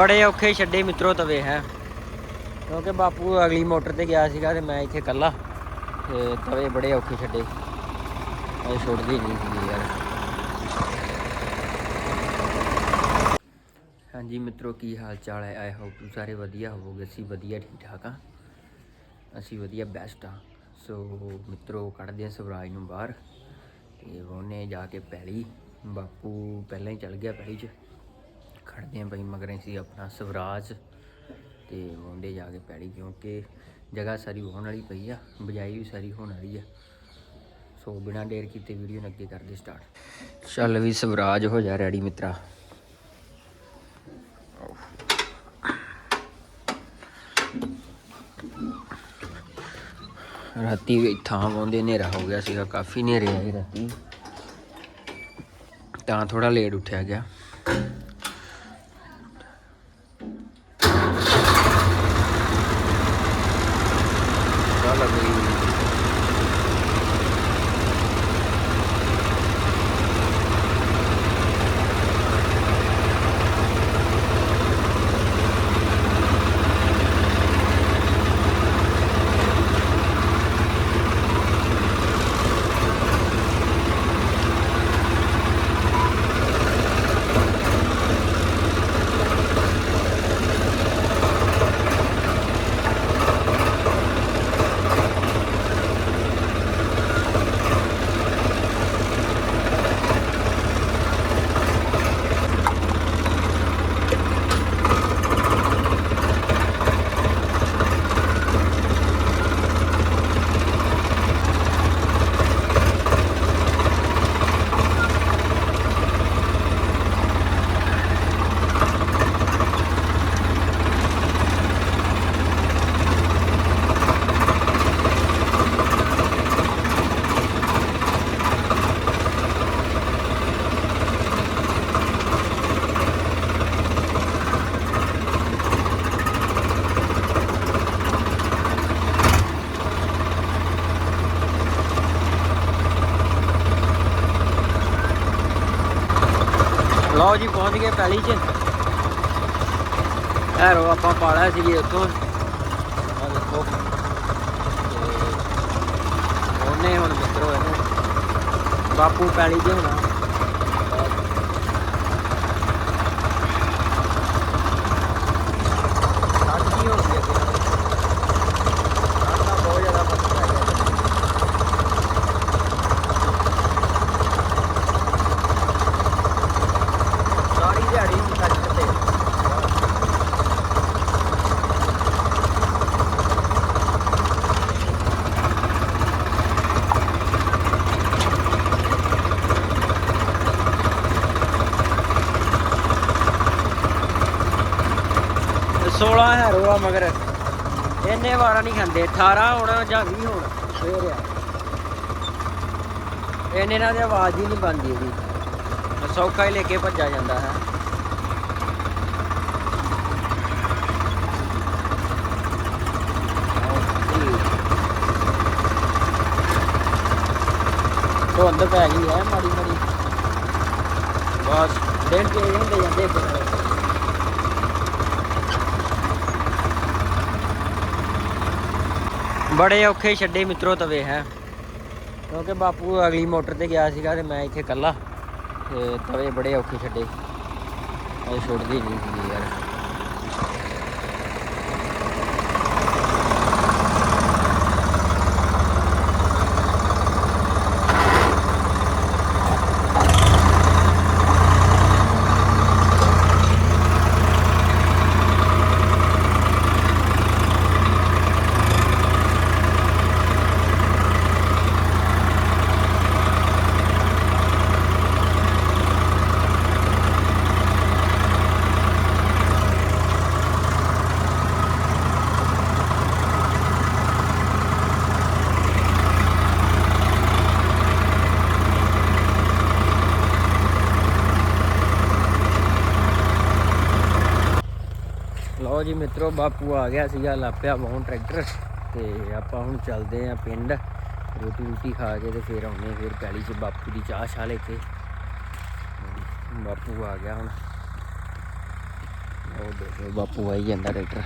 ਬੜੇ ਔਖੇ ਛੱਡੇ ਮਿੱਤਰੋ ਤਵੇ, ਹੈ। ਕਿਉਂਕਿ ਬਾਪੂ ਅਗਲੀ ਮੋਟਰ ਤੇ ਗਿਆ ਸੀਗਾ ਤੇ ਮੈਂ ਇੱਥੇ ਇਕੱਲਾ। ਤੇ ਤਵੇ ਬੜੇ ਔਖੇ ਛੱਡੇ। ਇਹ ਛੁੱਟਦੀ ਨਹੀਂ ਸੀ ਯਾਰ। ਹਾਂਜੀ ਮਿੱਤਰੋ, ਕੀ ਹਾਲ ਚਾਲ ਹੈ? ਆਈ ਹੋਪ ਤੁਸੀਂ ਸਾਰੇ ਵਧੀਆ ਹੋਵੋਗੇ। ਅਸੀਂ ਵਧੀਆ ਠੀਕ ਠਾਕ ਆ ਅਸੀਂ ਵਧੀਆ ਬੈਸਟ ਆ ਸੋ ਮਿੱਤਰੋ, ਕੱਢਦੇ ਆ ਸਵਰਾਜ ਨੂੰ ਬਾਹਰ। ਤੇ ਉਹਨੇ ਜਾ ਕੇ ਪੈਲੀ। ਬਾਪੂ ਪਹਿਲਾਂ ਹੀ ਚੱਲ ਗਿਆ ਪੈਲੀ 'ਚ। ਖੜਦੇ ਆ ਬਈ, ਮਗਰ ਸੀ ਆਪਣਾ ਸਵਰਾਜ ਤੇ ਮੁੰਡੇ ਜਾ ਕੇ ਪੈੜੀ, ਕਿਉਂਕਿ ਜਗ੍ਹਾ ਸਾਰੀ ਹੋਣ ਵਾਲੀ ਪਈ ਆ, ਬਜਾਈ ਵੀ ਸਾਰੀ ਹੋਣ ਵਾਲੀ ਆ। ਸੋ ਬਿਨਾਂ ਦੇਰ ਕੀਤੇ ਵੀਡੀਓ ਨੂੰ ਅੱਗੇ ਕਰਦੇ ਸਟਾਰਟ ਚੱਲ ਵੀ ਸਵਰਾਜ ਹੋ ਜਾ, ਰੈਡੀ ਮਿੱਤਰਾ। ਰਾਤੀ ਵੀ ਥਾਂ ਪਾਉਂਦੇ ਹਨੇਰਾ ਹੋ ਗਿਆ ਸੀਗਾ, ਕਾਫੀ ਹਨੇਰੇ ਆਏ ਰਾਤੀ। ਤਾਂ ਥੋੜਾ ਲੇਟ ਉੱਠਿਆ ਗਿਆ। ਚੱਲ ਬਈ ਲਓ ਜੀ, ਪਹੁੰਚ ਗਏ ਪੈਲੀ 'ਚ। ਐਰੋ ਆਪਾਂ ਪਾਲਿਆ ਸੀ ਉੱਥੋਂ। ਆ ਦੇਖੋ। ਉਹਨੇ ਹੁਣ ਮਿੱਤਰੋ ਇਹਨੇ ਬਾਪੂ ਪੈਲੀ 'ਚ ਹੋਣਾ ਠੰਡ ਕੀ ਹੋ ਗਈ ਅੱਗੇ ਨਾਲੋਂ? ਠੰਡ ਦਾ ਬਹੁਤ ਜ਼ਿਆਦਾ ਫ਼ਰਕ ਪੈ ਗਿਆ ਸਾਰੀ ਦਿਹਾੜੀ ਹੀ ਕੱਟ ਤੇ ਤੇ 16 ਹੈਰੋ ਆ ਮਗਰ ਇੰਨੇ ਵਾਰਾ ਨਹੀਂ ਖਾਂਦੇ? 18 ਹੋਣਾ ਜਾਂ 20 ਹੋਣਾ? ਫੇਰ ਆ। ਇਹਨੇ ਨਾਲ ਦੀ ਆਵਾਜ਼ ਹੀ ਨਹੀਂ ਬੰਦੀ ਇਹਦੀ। ਸੌਖਾ ਹੀ ਲੈ ਕੇ ਭੱਜਾ ਜਾਂਦਾ ਹੈ। ਧੁੰਦ ਪੈ ਗਈ ਹੈ ਮਾੜੀ ਮਾੜੀ ਬਸ, ਦਿਨ ਤੇ ਹੁੰਦੇ ਜਾਂਦੇ ਇੱਕ ਨਾਲ ਬੜੇ ਔਖੇ ਛੱਡੇ ਮਿੱਤਰੋ ਤਵੇ, ਹੈ। ਕਿਉਂਕਿ ਬਾਪੂ ਅਗਲੀ ਮੋਟਰ ਤੇ ਗਿਆ ਸੀਗਾ ਤੇ ਮੈਂ ਇੱਥੇ ਇਕੱਲਾ, ਤੇ ਤਵੇ ਬੜੇ ਔਖੇ ਛੱਡੇ। ਇਹ ਛੁੱਟਦੀ ਨਹੀਂ ਸੀ ਯਾਰ। ਲਓ ਜੀ ਮਿੱਤਰੋ, ਬਾਪੂ ਆ ਗਿਆ ਸੀਗਾ ਲਾਪਿਆ ਵਾਹਣ ਟਰੈਕਟਰ ਤੇ ਆਪਾਂ ਹੁਣ ਚੱਲਦੇ ਆਂ ਪਿੰਡ। ਰੋਟੀ ਰੋਟੀ ਖਾ ਕੇ ਤੇ ਫਿਰ ਆਉਨੇ ਫਿਰ ਪੈਲੀ 'ਚ ਬਾਪੂ ਦੀ ਚਾਹ ਛਾ ਲੈ ਕੇ। ਬਾਪੂ ਆ ਗਿਆ ਹੁਣ। ਉਹ ਦੇਖੋ, ਬਾਪੂ ਆਈ ਜਾਂਦਾ ਟਰੈਕਟਰ।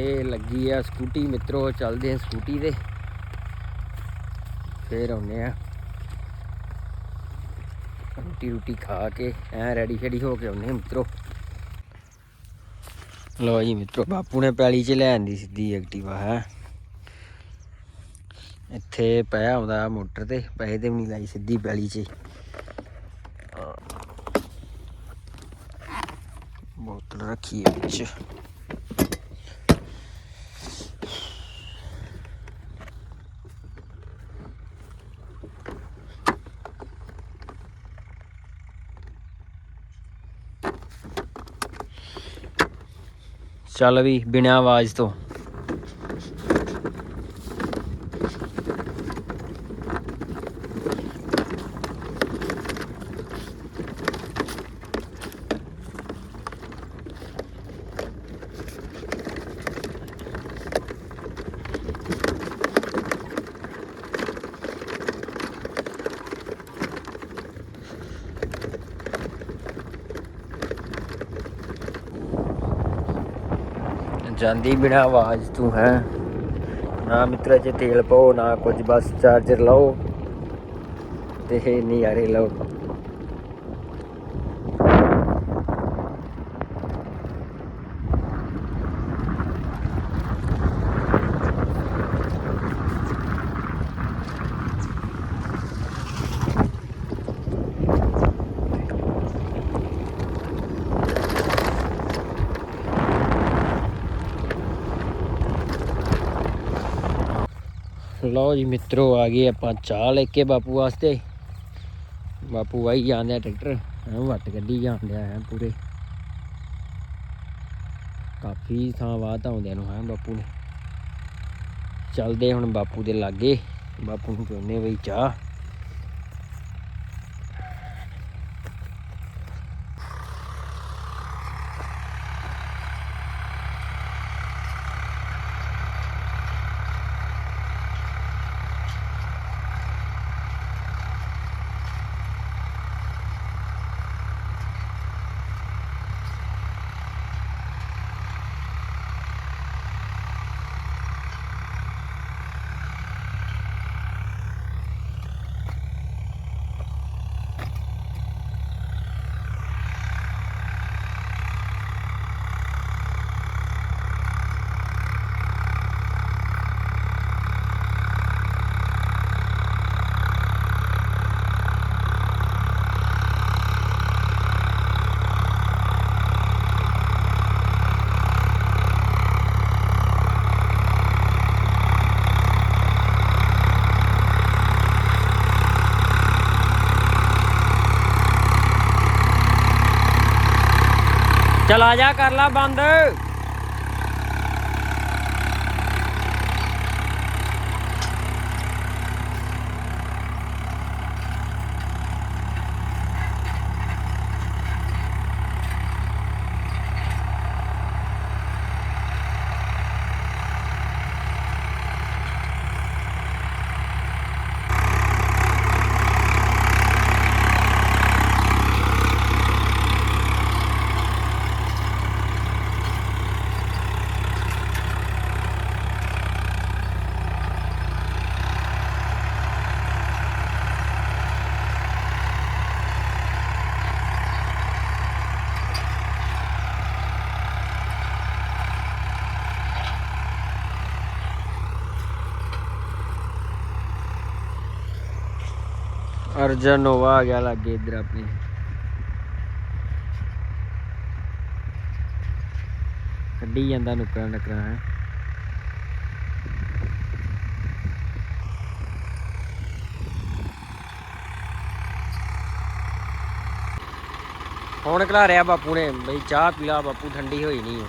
ਉੱਥੇ ਲੱਗੀ ਆ ਸਕੂਟੀ, ਮਿੱਤਰੋ, ਚੱਲਦੇ ਆ ਸਕੂਟੀ ਤੇ। ਫੇਰ ਆਉਨੇ ਆ ਰੋਟੀ ਰੋਟੀ ਖਾ ਕੇ, ਐ ਰੈਡੀ ਸ਼ੈਡੀ ਹੋ ਕੇ ਆਉਨੇ ਮਿੱਤਰੋ। ਲੋ ਜੀ, ਮਿੱਤਰੋ, ਬਾਪੂ ਨੇ ਪੈਲੀ 'ਚ ਲੈ ਆਂਦੀ ਸਿੱਧੀ ਐਕਟਿਵਾ, ਹੈ। ਇੱਥੇ ਪਿਆ ਆਉਂਦਾ ਮੋਟਰ ਤੇ, ਪੈਸੇ ਤੇ ਵੀ ਨਹੀਂ ਲਾਈ ਸਿੱਧੀ ਪੈਲੀ 'ਚ। ਬੋਤਲ ਰੱਖੀ ਹੈ ਵਿੱਚ। ਚੱਲ ਵੀ ਬਿਨਾਂ ਆਵਾਜ਼ ਤੋਂ। ਜਾਂਦੀ ਬਿਨਾਂ ਆਵਾਜ਼ ਤੂੰ, ਹੈ। ਨਾ ਮਿੱਤਰਾ ਚ ਤੇਲ ਪਾਓ, ਨਾ ਕੁਝ, ਬਸ ਚਾਰਜਰ ਲਾਓ ਤੇ ਨਜ਼ਾਰੇ ਲਓ। ਲਓ ਜੀ ਮਿੱਤਰੋ, ਆ ਗਏ ਆਪਾਂ ਚਾਹ ਲੈ ਕੇ ਬਾਪੂ ਵਾਸਤੇ। ਬਾਪੂ ਆਈ ਜਾਂਦੇ ਆ ਟਰੈਕਟਰ। ਐ ਵੱਟ ਗੱਡੀ ਜਾਂਦਿਆ ਹੈ ਪੂਰੇ। ਕਾਫੀ ਥਾਂ ਬਾਅਦ ਆਉਂਦਿਆਂ ਨੂੰ ਹੈ ਬਾਪੂ ਨੇ। ਚੱਲਦੇ ਹੁਣ ਬਾਪੂ ਦੇ ਲਾਗੇ। ਬਾਪੂ ਨੂੰ ਕਹਿੰਦੇ ਬਈ ਚਾਹ। ਚਲ ਆ ਜਾ ਕਰ ਲਾ ਬੰਦ। ਅਰਜਨ ਨੋਵਾ ਆ ਗਿਆ ਲੱਗੇ ਇੱਧਰ ਆਪਣੀ। ਕੱਢੀ ਜਾਂਦਾ ਨੁਕਰਾਂ ਨਕਰਾਂ, ਹੈ। ਹੁਣ ਖਿਲਾਰਿਆ ਬਾਪੂ ਨੇ, ਬਈ ਚਾਹ ਪੀ ਲਾ, ਬਾਪੂ ਠੰਡੀ ਹੋਈ ਨਹੀਂ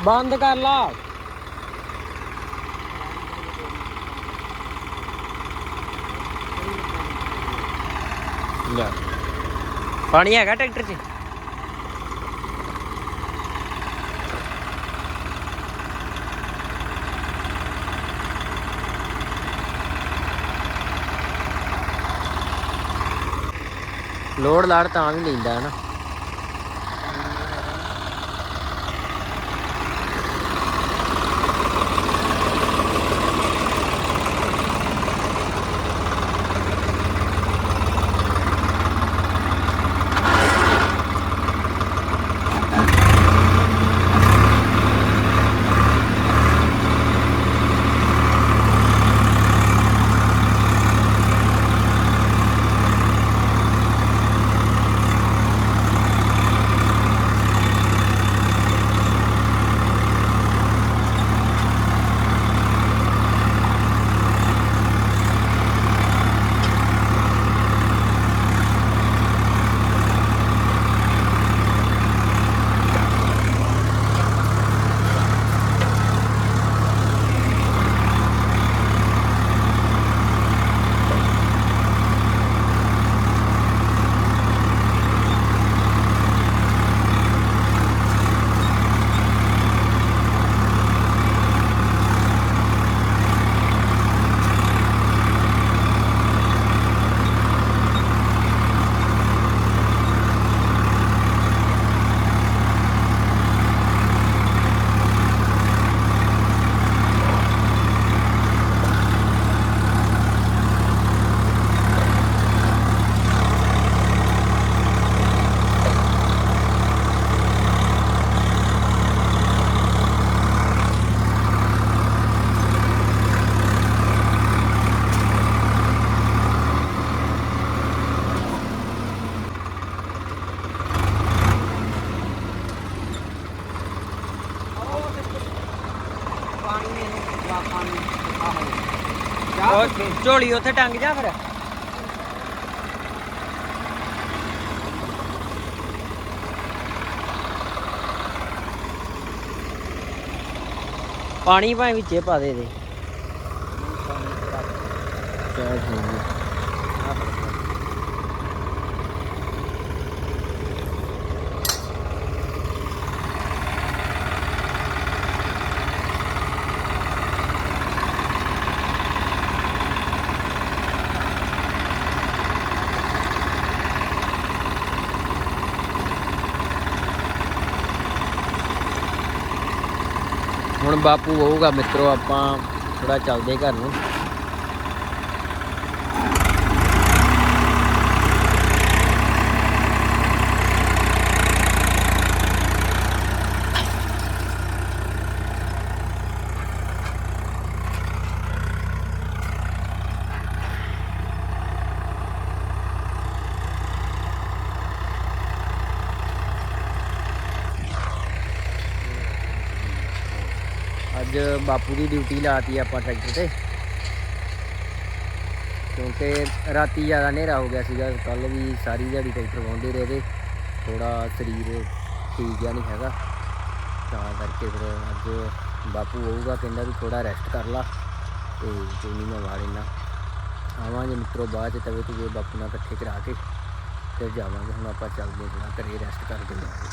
ਬੰਦ ਕਰ ਲਾ। ਲੈ। ਪਾਣੀ ਹੈਗਾ ਟਰੈਕਟਰ 'ਚ? ਲੋਡ ਲਾੜ ਤਾਂ ਵੀ ਲੈਂਦਾ ਨਾ। ਉਹ ਝੋਲੀ ਉੱਥੇ ਟੰਗ ਜਾ ਫਿਰ। ਪਾਣੀ ਭਾਵੇਂ ਵਿੱਚੇ ਪਾ ਦੇ ਦੇ ਚੱਲ ਠੀਕ ਹੈ ਹੁਣ ਬਾਪੂ ਹੋਊਗਾ ਮਿੱਤਰੋ ਆਪਾਂ ਥੋੜਾ ਚੱਲਦੇ ਘਰ ਨੂੰ। ਅੱਜ ਬਾਪੂ ਦੀ ਡਿਊਟੀ ਲਾਤੀ ਆਪਾਂ ਟਰੈਕਟਰ ਤੇ। ਕਿਉਂਕਿ ਰਾਤੀ ਜ਼ਿਆਦਾ ਹਨੇਰਾ ਹੋ ਗਿਆ ਸੀਗਾ ਕੱਲ ਵੀ ਸਾਰੀ ਦਿਹਾੜੀ ਟਰੈਕਟਰ ਵਾਉਂਦੇ ਰਹੇ ਤੇ ਥੋੜਾ ਸਰੀਰ ਠੀਕ ਜਿਹਾ ਨਹੀਂ ਹੈਗਾ। ਤਾਂ ਕਰਕੇ ਫਿਰ ਅੱਜ ਬਾਪੂ ਹੋਊਗਾ ਕਹਿੰਦਾ ਵੀ ਥੋੜਾ ਰੈਸਟ ਕਰ ਲਾ ਤੇ ਕੋਈ ਨਹੀਂ ਮੈਂ ਵਾੜ ਲੈਣਾ ਆਵਾਂਗੇ ਮਿੱਤਰੋ, ਬਾਅਦ ਚ ਤਵੇ ਤੇ ਬਾਪੂ ਨਾਲ ਇਕੱਠੇ ਕਰਾ ਕੇ ਫਿਰ ਜਾਵਾਂਗੇ। ਹੁਣ ਆਪਾਂ ਚੱਲਦੇ ਹਾਂ, ਘਰੇ ਰੈਸਟ ਕਰ ਦਿੰਦੇ ਹਾਂ